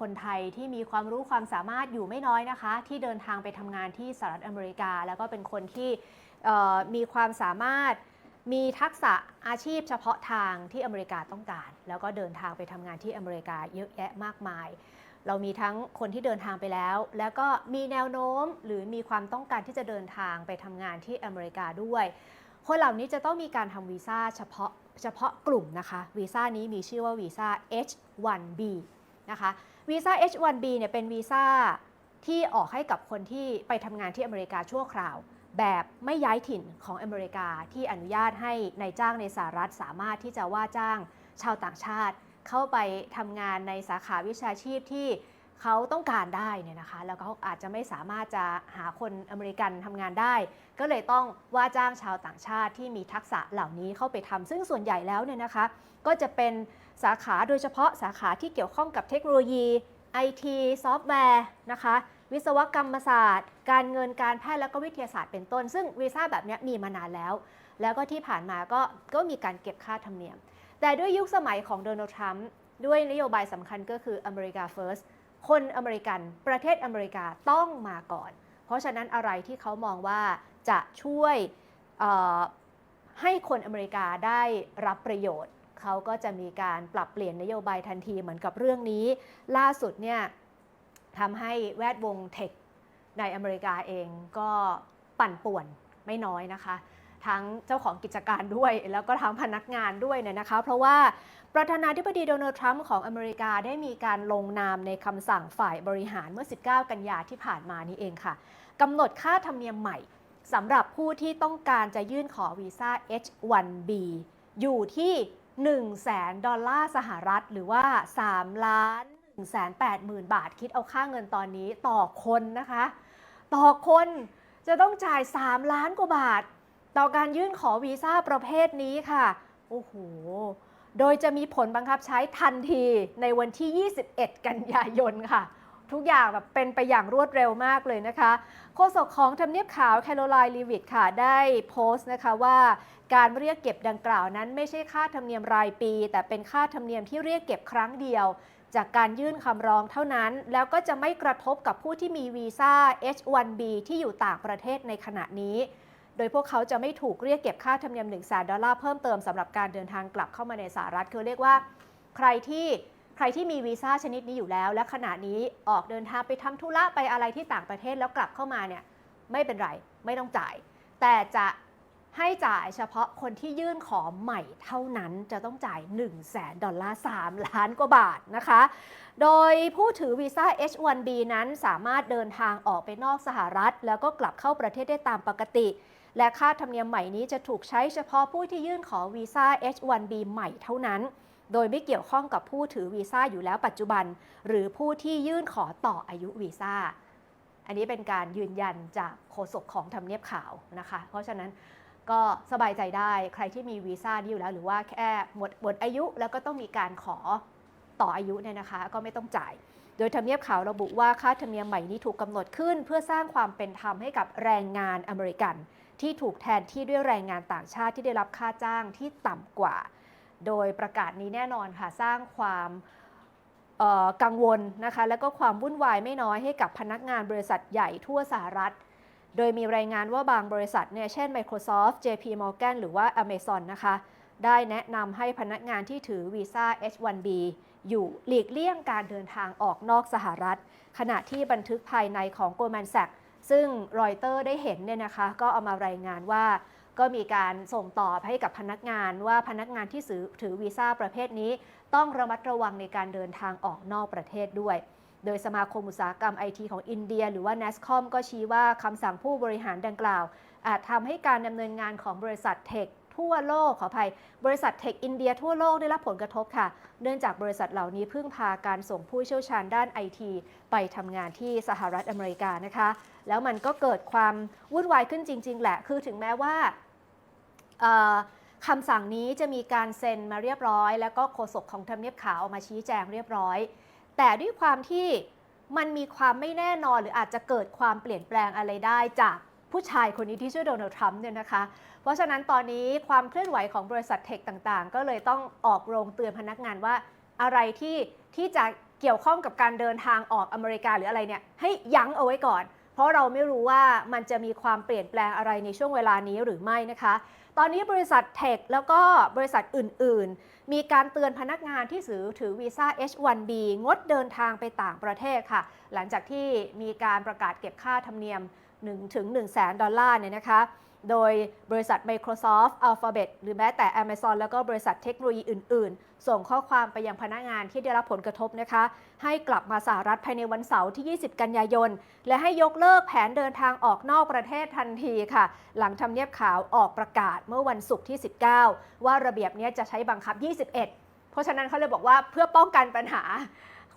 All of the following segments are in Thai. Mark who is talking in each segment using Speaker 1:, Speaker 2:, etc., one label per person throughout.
Speaker 1: คนไทยที่มีความรู้ความสามารถอยู่ไม่น้อยนะคะ ที่เดินทางไปทำงานที่สหรัฐอเมริกา แล้วก็เป็นคนที่มีความสามารถมีทักษะอาชีพเฉพาะทางที่อเมริกาต้องการ แล้วก็เดินทางไปทำงานที่อเมริกาเยอะแยะมากมาย เรามีทั้งคนที่เดินทางไปแล้ว แล้วก็มีแนวโน้มหรือมีความต้องการที่จะเดินทางไปทำงานที่อเมริกาด้วย คนเหล่านี้จะต้องมีการทำวีซ่าเฉพาะเฉพาะกลุ่มนะคะ วีซ่านี้มีชื่อว่าวีซ่า H1B นะคะ วีซ่า H1B เนี่ยเป็นวีซ่าที่ออกให้กับคนที่ไปทำงานที่อเมริกาชั่วคราว แบบไม่ย้ายถิ่นของอเมริกาที่อนุญาตให้ในายจ้างในสหรัฐสามารถที่จะว่าจ้างชาวต่างชาติ เข้าไปทำงานในสาขาวิชาชีพที่ เขาต้องการได้เนี่ยนะคะ แล้วเขาอาจจะไม่สามารถจะหาคนอเมริกันทำงานได้ ก็เลยต้องว่าจ้างชาวต่างชาติที่มีทักษะเหล่านี้เข้าไปทำซึ่งส่วนใหญ่แล้วเนี่ยนะคะ ก็จะเป็นสาขาโดยเฉพาะสาขาที่เกี่ยวข้องกับเทคโนโลยี IT ซอฟต์แวร์นะคะวิศวกรรมศาสตร์ การเงินการแพทย์และก็วิทยาศาสตร์เป็นต้น ซึ่งวีซ่าแบบนี้มีมานานแล้ว แล้วก็ที่ผ่านมาก็ก็มีการเก็บค่าธรรมเนียม แต่ด้วยยุคสมัยของโดนัลด์ทรัมป์ด้วยนโยบายสำคัญก็คืออเมริกา First คนอเมริกัน ประเทศอเมริกาต้องมาก่อน เพราะฉะนั้นอะไรที่เขามองว่าจะช่วยให้คนอเมริกาได้รับประโยชน์ เขาก็จะมีการปรับเปลี่ยนนโยบายทันทีเหมือนกับเรื่องนี้ ล่าสุดเนี่ยทำให้แวดวงเทคในอเมริกาเองก็ปั่นป่วนไม่น้อยนะคะ ทั้งเจ้าของกิจการด้วย แล้วก็ทั้งพนักงานด้วยเนี่ยนะคะ เพราะว่าประธานาธิบดีโดนัลด์ทรัมป์ของอเมริกาได้มีการลงนามในคำสั่งฝ่ายบริหารเมื่อ 19 กันยาที่ผ่านมานี้เองค่ะกำหนดค่าธรรมเนียมใหม่สำหรับผู้ที่ต้องการจะยื่นขอวีซ่า H1B อยู่ที่ 1 0 0 0 0แดอลลาร์สหรัฐ หรือว่า 3 ล้าน1 8 0 0 0 0 บาทคิดเอาค่าเงินตอนนี้ต่อคนนะคะ ต่อคนจะต้องจ่าย 3 ล้านกว่าบาท ต่อการยื่นขอวีซ่าประเภทนี้ค่ะ โอ้โห โดยจะมีผลบังคับใช้ทันทีในวันที่ 21 กันยายนค่ะ ทุกอย่างแบบเป็นไปอย่างรวดเร็วมากเลยนะคะ โฆษกของทำเนียบขาวแคโรไลน์ลีวิตค่ะ ได้โพสต์นะคะว่าการเรียกเก็บดังกล่าวนั้นไม่ใช่ค่าธรรมเนียมรายปี แต่เป็นค่าธรรมเนียมที่เรียกเก็บครั้งเดียว จากการยื่นคำร้องเท่านั้น แล้วก็จะไม่กระทบกับผู้ที่มีวีซ่า H1B ที่อยู่ต่างประเทศในขณะนี้ โดยพวกเขาจะไม่ถูกเรียกเก็บค่าธรรมเนียม1แสนดอลลาร์เพิ่มเติมสำหรับการเดินทางกลับเข้ามาในสหรัฐคือเรียกว่า ใครที่ใครที่มีวีซ่าชนิดนี้อยู่แล้ว และขณะนี้ออกเดินทางไปทำธุระไปอะไรที่ต่างประเทศแล้วกลับเข้ามาเนี่ยไม่เป็นไรไม่ต้องจ่าย แต่จะให้จ่ายเฉพาะคนที่ยื่นขอใหม่เท่านั้นจะต้องจ่าย 1 0 0 0 0แสนดอลลาร์ 3 ล้านกว่าบาทนะคะ โดยผู้ถือวีซ่า H1B นั้นสามารถเดินทางออกไปนอกสหรัฐ แล้วก็กลับเข้าประเทศได้ตามปกติ และค่าธรรมเนียมใหม่นี้จะถูกใช้เฉพาะผู้ที่ยื่นขอวีซ่า H1B ใหม่เท่านั้น โดยไม่เกี่ยวข้องกับผู้ถือวีซ่าอยู่แล้วปัจจุบัน หรือผู้ที่ยื่นขอต่ออายุวีซ่า อันนี้เป็นการยืนยันจากโฆษกของทำเนียบขาวนะคะ เพราะฉะนั้นก็สบายใจได้ใครที่มีวีซ่านี้อยู่แล้ว หรือว่าแค่หมดหมดอายุแล้วก็ต้องมีการขอต่ออายุเนี่ยนะคะ ก็ไม่ต้องจ่าย โดยทำเนียบขาวระบุว่าค่าธรรมเนียมใหม่นี้ถูกกำหนดขึ้น เพื่อสร้างความเป็นธรรมให้กับแรงงานอเมริกัน ที่ถูกแทนที่ด้วยแรงงานต่างชาติที่ได้รับค่าจ้างที่ต่ำกว่า โดยประกาศนี้แน่นอนค่ะสร้างความกังวลนะคะและก็ความวุ่นวายไม่น้อยให้กับพนักงานบริษัทใหญ่ทั่วสหรัฐ โดยมีรายงานว่าบางบริษัทเนี่ยเช่น Microsoft JP Morgan หรือว่า Amazon นะคะได้แนะนำให้พนักงานที่ถือวีซ่า H1B อยู่หลีกเลี่ยงการเดินทางออกนอกสหรัฐ ขณะที่บันทึกภายในของ Goldman Sachs ซึ่งรอยเตอร์ได้เห็นเนี่ยนะคะ ก็เอามารายงานว่า ก็มีการส่งต่อให้กับพนักงานว่าพนักงานที่ถือวีซ่าประเภทนี้ ต้องระมัดระวังในการเดินทางออกนอกประเทศด้วย โดยสมาคมอุตสาหกรรมไอทีของอินเดีย หรือว่า NASCOM ก็ชี้ว่าคำสั่งผู้บริหารดังกล่าว อาจทำให้การดำเนินงานของบริษัทเทคทั่วโลกขออภัยบริษัทเทคอินเดียทั่วโลกได้รับผลกระทบค่ะ เนื่องจากบริษัทเหล่านี้พึ่งพาการส่งผู้เชี่ยวชาญด้านไอที ไปทำงานที่สหรัฐอเมริกานะคะ แล้วมันก็เกิดความวุ่นวายขึ้นจริง ๆ แหละ คือถึงแม้ว่าคำสั่งนี้จะมีการเซ็นมาเรียบร้อย แล้วก็โฆษกของทำเนียบขาวออกมาชี้แจงเรียบร้อย แต่ด้วยความที่มันมีความไม่แน่นอนหรืออาจจะเกิดความเปลี่ยนแปลงอะไรได้จากผู้ชายคนนี้ที่ชื่อโดนัลด์ทรัมป์เนี่ยนะคะ เพราะฉะนั้นตอนนี้ความเคลื่อนไหวของบริษัทเทคต่างๆ ก็เลยต้องออกโรงเตือนพนักงานว่าอะไรที่ที่จะเกี่ยวข้องกับการเดินทางออกอเมริกาหรืออะไรเนี่ยให้ยั้งเอาไว้ก่อน เพราะเราไม่รู้ว่ามันจะมีความเปลี่ยนแปลงอะไรในช่วงเวลานี้หรือไม่นะคะ ตอนนี้บริษัทเทคแล้วก็บริษัทอื่น ๆ มีการเตือนพนักงานที่ถือถือวีซ่า H1B งดเดินทางไปต่างประเทศค่ะ หลังจากที่มีการประกาศเก็บค่าธรรมเนียม1ถึง1 0 0 0 0แดอลลาร์เนี่ยนะคะ โดยบริษัท Microsoft Alphabet หรือแม้แต่ Amazon แล้วก็บริษัทเทคโนโลยีอื่น ๆ ส่งข้อความไปยังพนักงานที่ได้รับผลกระทบนะคะ ให้กลับมาสหรัฐภายในวันเสาร์ที่ 20 กันยายน และให้ยกเลิกแผนเดินทางออกนอกประเทศทันทีค่ะ หลังทำเนียบขาวออกประกาศเมื่อวันศุกร์ที่ 19 ว่าระเบียบนี้จะใช้บังคับ 21 เพราะฉะนั้นเขาเลยบอกว่าเพื่อป้องกันปัญหา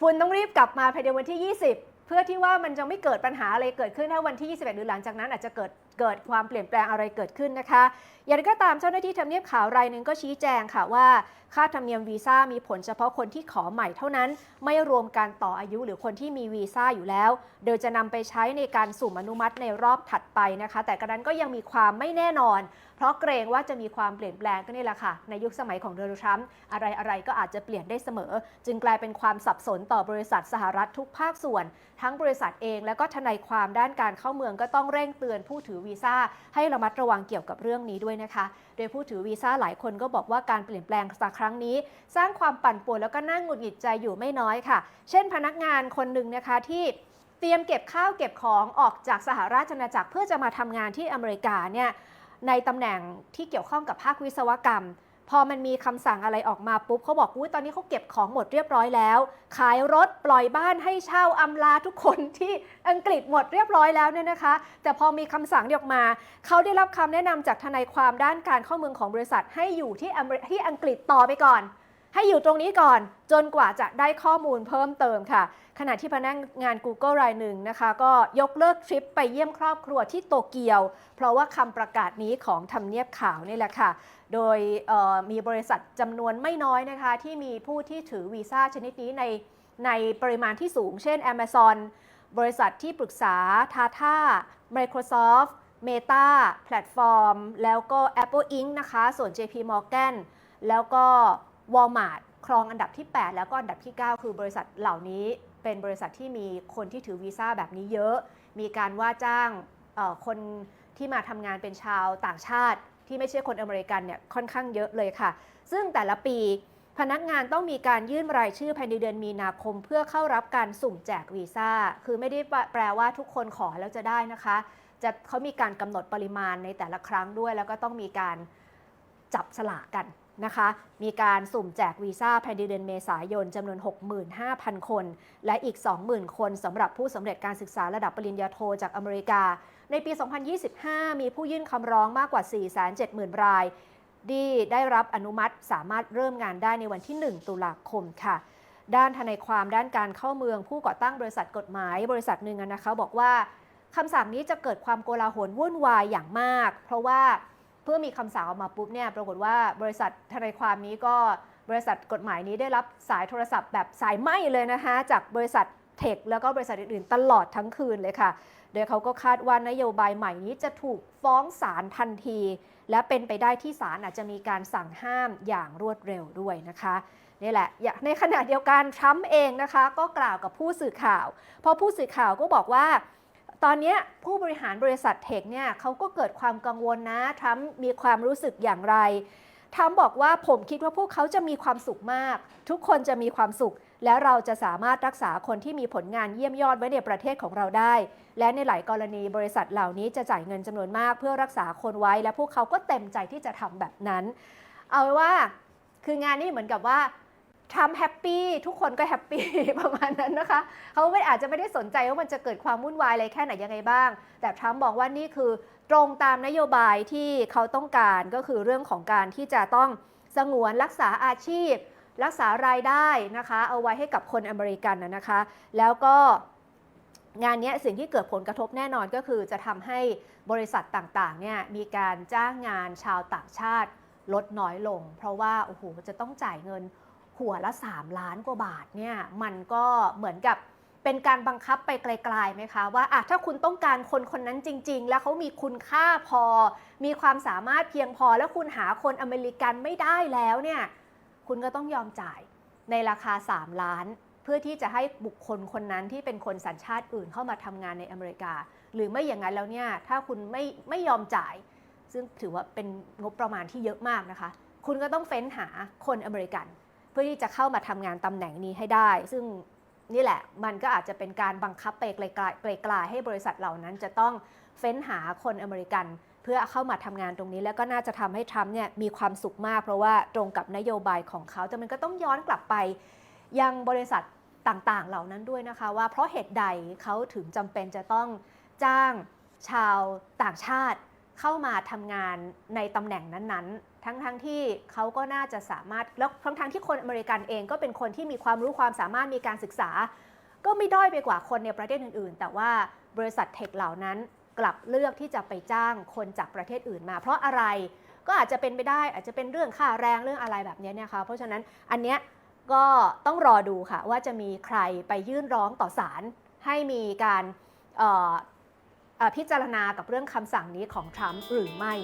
Speaker 1: คุณต้องรีบกลับมาภายในวันที่ 20 เพื่อที่ว่ามันจะไม่เกิดปัญหาอะไรเกิดขึ้นถ้าวันที่ 21 หรือหลังจากนั้นอาจจะเกิด เกิดความเปลี่ยนแปลงอะไรเกิดขึ้นนะคะ อย่างไรก็ตามเจ้าหน้าที่ทำเนียบขาวรายหนึ่งก็ชี้แจงค่ะว่า ค่าธรรมเนียมวีซ่ามีผลเฉพาะคนที่ขอใหม่เท่านั้น ไม่รวมการต่ออายุหรือคนที่มีวีซ่าอยู่แล้ว โดยจะนำไปใช้ในการสุ่มอนุมัติในรอบถัดไปนะคะ แต่กระนั้นก็ยังมีความไม่แน่นอน เพราะเกรงว่าจะมีความเปลี่ยนแปลงก็นี่แหละค่ะ ในยุคสมัยของโดนัลด์ทรัมป์อะไรอะไรๆก็อาจจะเปลี่ยนได้เสมอ จึงกลายเป็นความสับสนต่อบริษัทสหรัฐทุกภาคส่วน ทั้งบริษัทเองและก็ทนายความด้านการเข้าเมืองก็ต้องเร่งเตือนผู้ถือวีซ่าให้ระมัดระวังเกี่ยวกับเรื่องนี้ด้วยนะคะ โดยผู้ถือวีซ่าหลายคนก็บอกว่าการเปลี่ยนแปลงจากครั้งนี้ สร้างความปั่นป่วนแล้วก็น่าหงุดหงิดใจอยู่ไม่น้อยค่ะ เช่นพนักงานคนหนึ่งนะคะที่เตรียมเก็บข้าวเก็บของออกจากสหราชอาณาจักรเพื่อจะมาทำงานที่อเมริกาเนี่ยในตำแหน่งที่เกี่ยวข้องกับภาควิศวกรรม พอมันมีคำสั่งอะไรออกมาปุ๊บเขาบอกอุ้ยตอนนี้เขาเก็บของหมดเรียบร้อยแล้ว ขายรถปล่อยบ้านให้เช่าอำลาทุกคนที่อังกฤษหมดเรียบร้อยแล้วเนี่ยนะคะ แต่พอมีคำสั่งออกมาเขาได้รับคำแนะนำจากทนายความด้านการเข้าเมืองของบริษัทให้อยู่ที่อเมริที่อังกฤษต่อไปก่อน ให้อยู่ตรงนี้ก่อนจนกว่าจะได้ข้อมูลเพิ่มเติมค่ะ ขณะที่พนักงาน Google รายหนึ่งนะคะ ก็ยกเลิกทริปไปเยี่ยมครอบครัวที่โตเกียว เพราะว่าคำประกาศนี้ของทำเนียบขาวนี่แหละค่ะ โดยมีบริษัทจำนวนไม่น้อยนะคะ ที่มีผู้ที่ถือวีซ่าชนิดนี้ในในปริมาณที่สูง เช่น Amazon บริษัทที่ปรึกษา Tata Microsoft Meta แพลตฟอร์ม แล้วก็ Apple Inc. นะคะ ส่วน JP Morgan แล้วก็ Walmart ครองอันดับที่ 8 แล้วก็อันดับที่ 9 คือบริษัทเหล่านี้ เป็นบริษัทที่มีคนที่ถือวีซ่าแบบนี้เยอะ มีการว่าจ้างคนที่มาทำงานเป็นชาวต่างชาติ ที่ไม่ใช่คนอเมริกันเนี่ยค่อนข้างเยอะเลยค่ะ ซึ่งแต่ละปีพนักงานต้องมีการยื่นรายชื่อภายในเดือนมีนาคม เพื่อเข้ารับการสุ่มแจกวีซ่า คือไม่ได้แปลว่าทุกคนขอแล้วจะได้นะคะ จะเขามีการกำหนดปริมาณในแต่ละครั้งด้วย แล้วก็ต้องมีการจับสลากกันนะคะ มีการสุ่มแจกวีซ่าภายในเดือนเมษายนจำนวน 65,000 คน และอีก 20,000 คนสำหรับผู้สำเร็จการศึกษาระดับปริญญาโทจากอเมริกา ในปี 2025 มีผู้ยื่นคำร้องมากกว่า 470,000 รายที่ได้รับอนุมัติสามารถเริ่มงานได้ในวันที่ 1 ตุลาคมค่ะ ด้านทนายความด้านการเข้าเมืองผู้ก่อตั้งบริษัทกฎหมาย บริษัทหนึ่งนะคะบอกว่าคำสั่งนี้จะเกิดความโกลาหลวุ่นวายอย่างมาก เพราะว่าเพื่อมีคำสั่งออกมาปุ๊บเนี่ยปรากฏว่าบริษัททนายความนี้ก็บริษัทกฎหมายนี้ได้รับสายโทรศัพท์แบบสายไหมเลยนะคะจากบริษัทเทคแล้วก็บริษัทอื่นๆ ตลอดทั้งคืนเลยค่ะ โดยเขาก็คาดว่านโยบายใหม่นี้จะถูกฟ้องศาลทันที และเป็นไปได้ที่ศาลอาจจะมีการสั่งห้ามอย่างรวดเร็วด้วยนะคะนี่แหละ ในขณะเดียวกันทรัมป์เองนะคะ ก็กล่าวกับผู้สื่อข่าว เพราะผู้สื่อข่าวก็บอกว่า ตอนนี้ผู้บริหารบริษัทเทคเนี่ยเขาก็เกิดความกังวลนะทรัมป์มีความรู้สึกอย่างไร ทรัมบอกว่าผมคิดว่าพวกเขาจะมีความสุขมาก ทุกคนจะมีความสุข และเราจะสามารถรักษาคนที่มีผลงานเยี่ยมยอดไว้ในประเทศของเราได้ และในหลายกรณีบริษัทเหล่านี้จะจ่ายเงินจำนวนมาก เพื่อรักษาคนไว้ และพวกเขาก็เต็มใจที่จะทำแบบนั้น เอาไว้ว่าคืองานนี้เหมือนกับว่า ทรัมแฮปปี้ทุกคนก็แฮปปี้ ประมาณนั้นนะคะ เขาไม่อาจจะไม่ได้สนใจว่ามันจะเกิดความวุ่นวายอะไรแค่ไหนยังไงบ้าง แต่ทรัมป์บอกว่านี่คือตรงตามนโยบายที่เขาต้องการก็คือเรื่องของการที่จะต้องสงวนรักษาอาชีพ รักษารายได้นะคะ เอาไว้ให้กับคนอเมริกันนะนะคะ แล้วก็งานนี้สิ่งที่เกิดผลกระทบแน่นอนก็คือจะทำให้บริษัทต่างๆเนี่ยมีการจ้างงานชาวต่างชาติลดน้อยลง เพราะว่าโอ้โหจะต้องจ่ายเงิน หัวละ 3 ล้านกว่าบาทเนี่ยมันก็เหมือนกับเป็นการบังคับไปไกลๆไหมคะว่าอะถ้าคุณต้องการคนคนนั้นจริง ๆ แล้วเขามีคุณค่าพอ มีความสามารถเพียงพอแล้วคุณหาคนอเมริกันไม่ได้แล้วเนี่ยคุณก็ต้องยอมจ่ายในราคา 3 ล้าน เพื่อที่จะให้บุคคลคนนั้นที่เป็นคนสัญชาติอื่นเข้ามาทำงานในอเมริกา หรือไม่อย่างนั้นแล้วเนี่ยถ้าคุณไม่ไม่ยอมจ่าย ซึ่งถือว่าเป็นงบประมาณที่เยอะมากนะคะ คุณก็ต้องเฟ้นหาคนอเมริกัน เพื่อที่จะเข้ามาทำงานตำแหน่งนี้ให้ได้ ซึ่งนี่แหละมันก็อาจจะเป็นการบังคับไปไกลๆไกลๆให้บริษัทเหล่านั้นจะต้องเฟ้นหาคนอเมริกัน เพื่อเข้ามาทำงานตรงนี้ แล้วก็น่าจะทำให้ทรัมป์เนี่ยมีความสุขมาก เพราะว่าตรงกับนโยบายของเขาแต่มันก็ต้องย้อนกลับไป ยังบริษัทต่างๆ เหล่านั้นด้วยนะคะ ว่าเพราะเหตุใดเขาถึงจำเป็นจะต้องจ้างชาวต่างชาติเข้ามาทำงานในตำแหน่งนั้นๆ ทั้งๆทที่เขาก็น่าจะสามารถแล้วทั้งๆที่คนอเมริกันเองก็เป็นคนที่มีความรู้ความสามารถมีการศึกษา ก็ไม่ด้อยไปกว่าคนในประเทศอื่น ๆ แต่ว่าบริษัทเทคเหล่านั้นกลับเลือกที่จะไปจ้างคนจากประเทศอื่นมา เพราะอะไรก็อาจจะเป็นไปได้อาจจะเป็นเรื่องค่าแรงเรื่องอะไรแบบนี้เนี่ยค่ะเพราะฉะนั้นอันเนี้ยก็ต้องรอดูค่ะว่าจะมีใครไปยื่นร้องต่อศาลให้มีการพิจารณากับเรื่องคำสั่งนี้ของทรัมป์หรือไม่